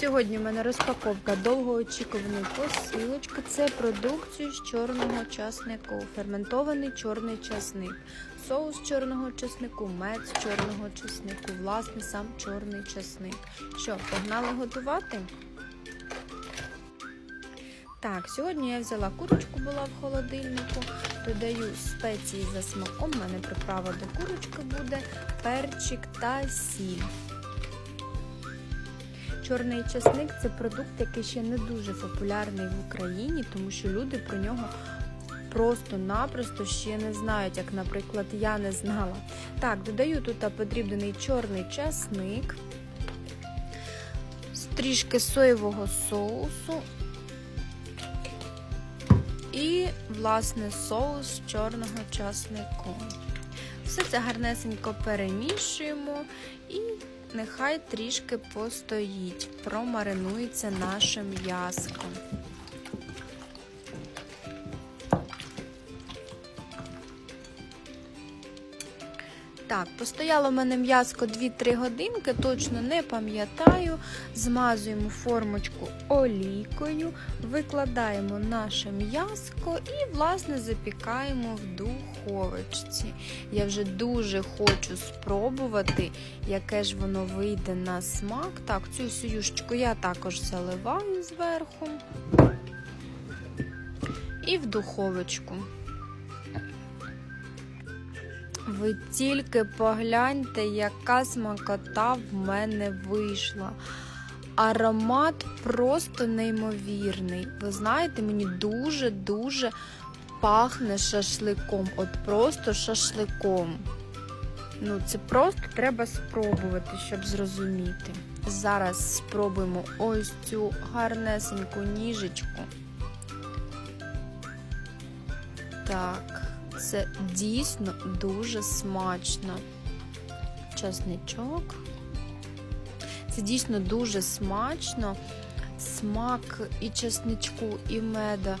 Сьогодні в мене розпаковка довгоочікуваної посилочки. Це продукцію з чорного часнику, ферментований чорний часник, соус чорного часнику, мед з чорного часнику, власне, сам чорний часник. Що, погнали готувати? Так, сьогодні я взяла курочку, була в холодильнику, додаю спеції за смаком. У мене приправа до курочки буде, перчик та сіль. Чорний часник це продукт, який ще не дуже популярний в Україні, тому що люди про нього просто-напросто ще не знають, як, наприклад, я не знала. Так, додаю тут подрібнений чорний часник, трішки соєвого соусу і, власне, соус чорного часнику. Все це гарнесенько перемішуємо і нехай трішки постоїть, промаринується наше м'яско. Так, постояло в мене м'яско 2-3 годинки, точно не пам'ятаю. Змазуємо формочку олійкою, викладаємо наше м'яско і, власне, запікаємо в духовочці. Я вже дуже хочу спробувати, яке ж воно вийде на смак. Так, цю сюшечку я також заливаю зверху і в духовочку. Ви тільки погляньте, яка смакота в мене вийшла. Аромат просто неймовірний. Ви знаєте, мені дуже-дуже пахне шашликом. От просто шашликом. Ну, це просто треба спробувати, щоб зрозуміти. Зараз спробуємо ось цю гарнесеньку ніжечку. Так. Це дійсно дуже смачно. Часничок. Це дійсно дуже смачно. Смак і чесничку, і меда.